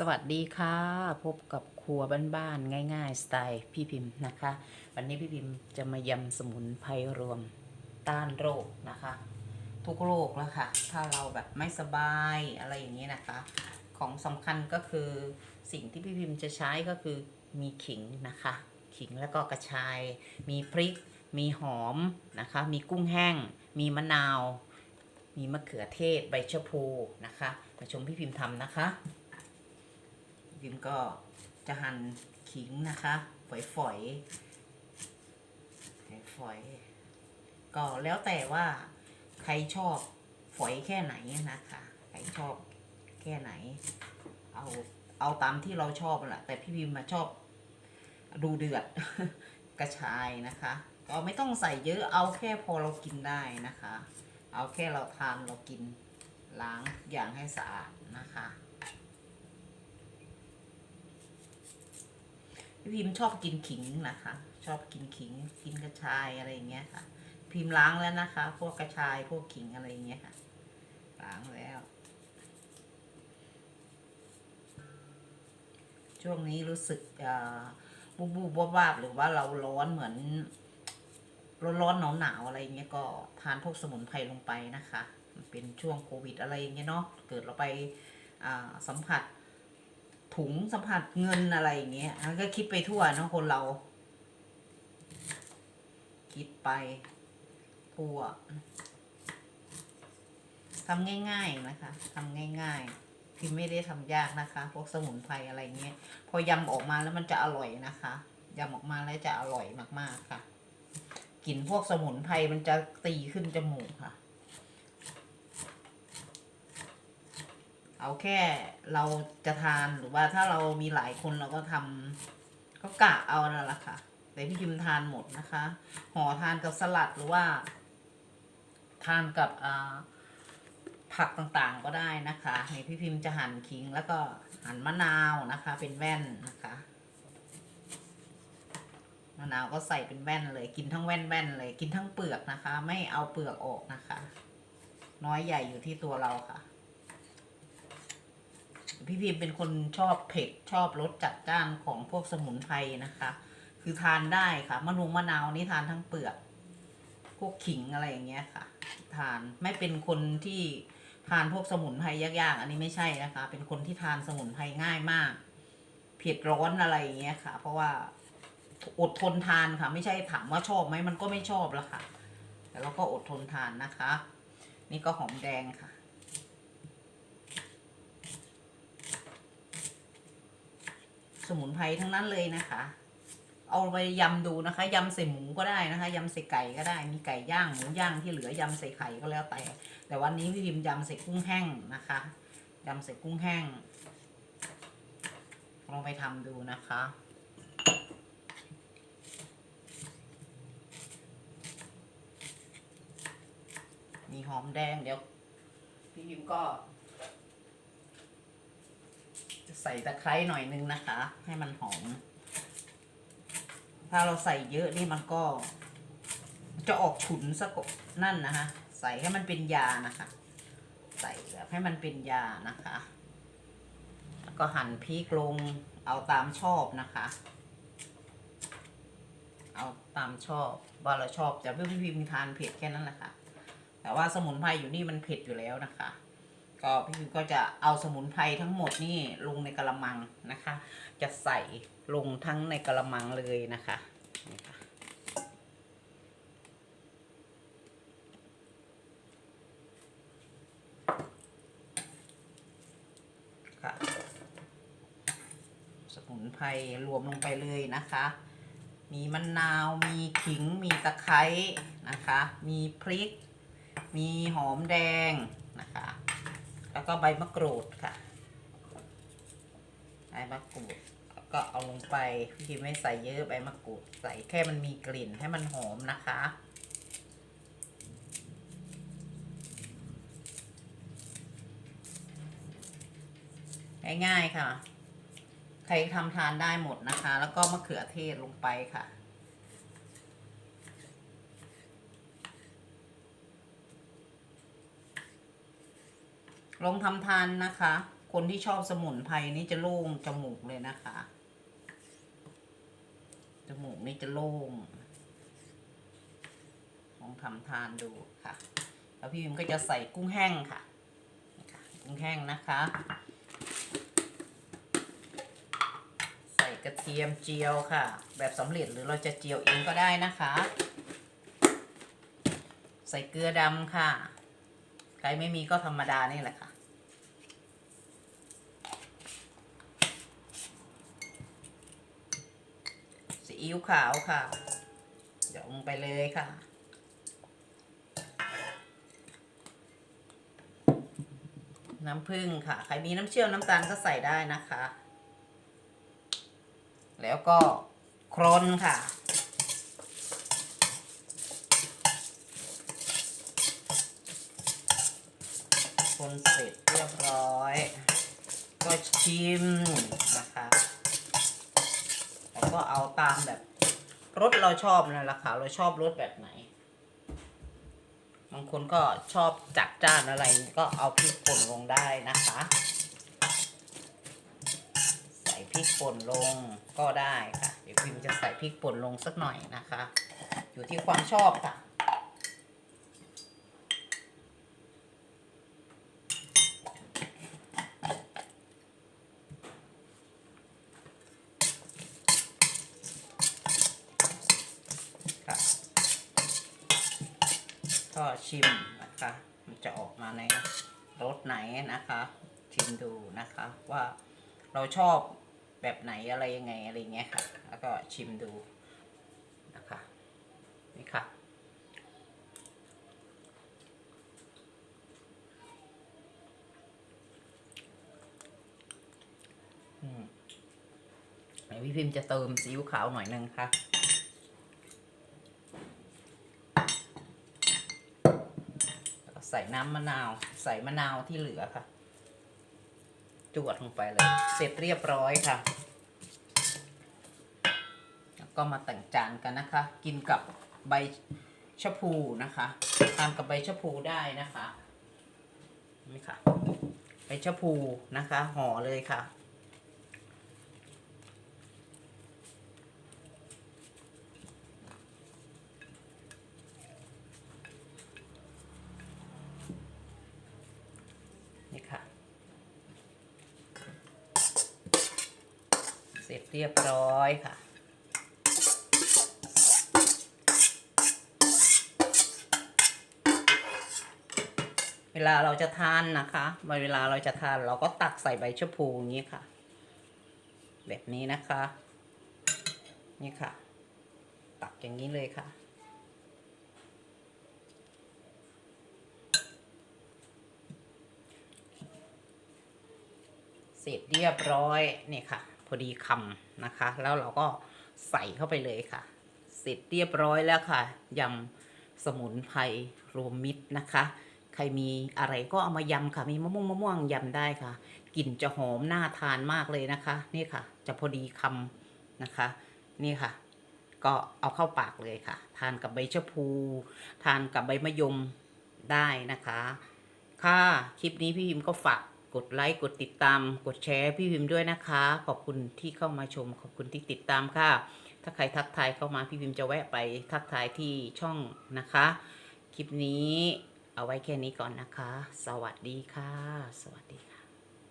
สวัสดีค่ะ พบกับครัวบ้านๆง่าย ๆ สไตล์พี่พิมพ์นะคะ วันนี้พี่พิมพ์จะมายำสมุนไพรรวมต้านโรคนะคะ ทุกโรคแล้วค่ะ ถ้าเราแบบไม่สบายอะไรอย่างนี้นะคะ ของสำคัญก็คือสิ่งที่พี่พิมพ์จะใช้ก็คือมีขิงนะคะ ขิงแล้วก็กระชาย มีพริก มีหอมนะคะ มีกุ้งแห้ง มีมะนาว มีมะเขือเทศใบชะพูนะคะมาชมพี่พิมพ์ทำนะคะ พิมก็จะหั่นขิงนะคะฝอยฝอยฝอยก็แล้วแต่ว่าใครชอบฝอยแค่ไหนนะคะใครชอบแค่ไหน เอาเอาตามที่เราชอบแหละแต่พี่พิมมาชอบดูเดือดกระชายนะคะ ก็ไม่ต้องใส่เยอะเอาแค่พอเรากินได้นะคะ เอาแค่เราทานเรากินล้างอย่างให้สะอาดนะคะ พี่พิมชอบกินขิงนะคะ ชอบกินขิง กินกระชายอะไรอย่างเงี้ยค่ะ พิมล้างแล้วนะคะ พวกกระชายพวกขิงอะไรอย่างเงี้ยค่ะ ล้างแล้ว ช่วงนี้รู้สึกบูบบูบวาบๆหรือว่าเราร้อนเหมือนร้อนร้อนหนาวหนาวอะไรอย่างเงี้ยก็ทานพวกสมุนไพรลงไปนะคะ มันเป็นช่วงโควิดอะไรอย่างเงี้ยเนาะเกิดเราไปสัมผัส ถุงสัมผัสเงินอะไรอย่างเงี้ยมันก็คิดไปทั่วเนอะคนเรา คิดไปทั่วทำง่ายๆนะคะทำง่ายๆพิมไม่ได้ทำยากนะคะ พวกสมุนไพรอะไรเงี้ย พอยำออกมาแล้วมันจะอร่อยนะคะยำออกมาแล้วจะอร่อยมากๆค่ะกลิ่นพวกสมุนไพรมันจะตีขึ้นจมูกค่ะ เอาแค่เราจะทานหรือว่าถ้าเรามีหลายคนเราก็ทำก็กะเอานั่นแหละค่ะ แต่พี่พิมทานหมดนะคะห่อทานกับสลัดหรือว่า ทานกับผักต่างๆก็ได้นะคะในพี่พิมจะหั่นขิงแล้วก็หั่นมะนาวนะคะ เป็นแว่นนะคะมะนาวก็ใส่เป็นแว่นเลยกินทั้งแว่นๆเลยกินทั้งเปลือกนะคะ ไม่เอาเปลือกออกนะคะ น้อยใหญ่อยู่ที่ตัวเราค่ะ พี่พิมเป็นคนชอบเผ็ดชอบรสจัดจ้านของพวกสมุนไพรนะคะ คือทานได้ค่ะมะนงมะนาวนี่ทานทั้งเปลือก พวกขิงอะไรอย่างเงี้ยค่ะ ทานไม่เป็นคนที่ทานพวกสมุนไพรยากๆ อันนี้ไม่ใช่นะคะ เป็นคนที่ทานสมุนไพรง่ายมาก เผ็ดร้อนอะไรอย่างเงี้ยค่ะ เพราะว่าอดทนทานค่ะ ไม่ใช่ถามว่าชอบไหมมันก็ไม่ชอบละค่ะ แต่เราก็อดทนทานนะคะ นี่ก็หอมแดงค่ะ สมุนไพรทั้งนั้นเลยนะคะ เอาไปยำดูนะคะยำใส่หมูก็ได้นะคะยำใส่ไก่ก็ได้มีไก่ย่างหมูย่างที่เหลือยำใส่ไข่ก็แล้วแต่ แต่วันนี้พี่พิมยำใส่กุ้งแห้งนะคะยำใส่กุ้งแห้งลองไปทำดูนะคะมีหอมแดงเดี๋ยว พี่พิมก็ ใส่ตะไคร้หน่อยนึงนะคะ ให้มันหอม ถ้าเราใส่เยอะนี่มันก็ จะออกฉุนสะกดนั่นนะคะ ใส่ให้มันเป็นยานะคะ ใส่แบบให้มันเป็นยานะคะ แล้วก็หั่นพริกลงเอาตามชอบนะคะ เอาตามชอบว่าเราชอบจะเพื่อพี่พิมพ์ทานเผ็ดแค่นั้นแหละค่ะแต่ว่าสมุนไพรอยู่นี่มันเผ็ดอยู่แล้วนะคะ ก็พี่พิมก็จะเอาสมุนไพรทั้งหมดนี่ลงในกระมังนะคะ จะใส่ลงทั้งในกระมังเลยนะคะค่ะสมุนไพรรวมลงไปเลยนะคะ มีมะนาว มีขิง มีตะไคร้นะคะ มีพริก มีหอมแดง แล้วก็ใบมะกรูดค่ะใบมะกรูดก็เอาลงไปพี่ไม่ใส่เยอะใบมะกรูด ใส่แค่มันมีกลิ่นให้มันหอมนะคะ ง่ายๆค่ะ ใครทำทานได้หมดนะคะ แล้วก็มะเขือเทศลงไปค่ะ ลองทำทานนะคะ คนที่ชอบสมุนไพรนี่จะโล่งจมูกเลยนะคะ จมูกนี่จะโล่ง ลองทำทานดูค่ะ แล้วพี่พิมก็จะใส่กุ้งแห้งค่ะ กุ้งแห้งนะคะ ใส่กระเทียมเจียวค่ะ แบบสำเร็จหรือเราจะเจียวเองก็ได้นะคะ ใส่เกลือดำค่ะ รไม่มีก็ธรรมดานี่แหละค่ะ ซีอิ๊วขาวค่ะเดี๋ยงไปเลยค่ะน้ำผึ้งค่ะ ใครมีน้ำเชื่อมน้ำตาลก็ใส่ได้นะคะ แล้วก็ครนค่ะ คนเสร็จเรียบร้อย ก็ชิมนะคะแล้วก็เอาตามแบบรสเราชอบนั่นแหละค่ะเราชอบรสแบบไหน บางคนก็ชอบจัดจ้านอะไรก็เอาพริกป่นลงได้นะคะ ใส่พริกป่นลงก็ได้ค่ะ เดี๋ยวพิมจะใส่พริกป่นลงสักหน่อยนะคะ อยู่ที่ความชอบค่ะค่ะก็ ชิมนะคะ มันจะออกมาในรสไหนนะคะ ชิมดูนะคะ ว่าเราชอบแบบไหนอะไรยังไงอะไรเงี้ยค่ะ แล้วก็ชิมดูนะคะนี่ค่ะอืมไหนพี่พิมพ์จะเติมซีอิ๊วขาวหน่อยนึงค่ะ แล้วก็ใส่น้ำมะนาว ใส่มะนาวที่เหลือค่ะ จวดลงไปเลย เสร็จเรียบร้อยค่ะ แล้วก็มาแต่งจานกันนะคะ กินกับใบชะพูนะคะทานกับใบชะพูได้นะคะนี่ค่ะใบชะพูนะคะห่อเลยค่ะ นี่ค่ะ เรียบร้อยค่ะ เวลาเราจะทานนะคะเวลาเราจะทานเราก็ตักใส่ใบชะพูอย่างนี้ค่ะ แบบนี้นะคะ นี่ค่ะ ตักอย่างนี้เลยค่ะเสร็จเรียบร้อยนี่ค่ะ พอดีคำนะคะ แล้วเราก็ใส่เข้าไปเลยค่ะ เสร็จเรียบร้อยแล้วค่ะยำสมุนไพรรวมมิตรนะคะ ใครมีอะไรก็เอามายำค่ะ มีมะม่วงมะม่วงยำได้ค่ะกลิ่นจะหอมน่าทานมากเลยนะคะ นี่ค่ะ จะพอดีคำนะคะ นี่ค่ะ ก็เอาเข้าปากเลยค่ะ ทานกับใบชะพู ทานกับใบมะยมได้นะคะ ค่ะ คลิปนี้พี่พิมก็ฝาก กดไลค์กดติดตาม กดแชร์พี่พิมด้วยนะคะ ขอบคุณที่เข้ามาชม ขอบคุณที่ติดตามค่ะ ถ้าใครทักทายเข้ามาพี่พิมจะแวะไปทักทายที่ช่องนะคะ คลิปนี้เอาไว้แค่นี้ก่อนนะคะ สวัสดีค่ะ สวัสดีค่ะ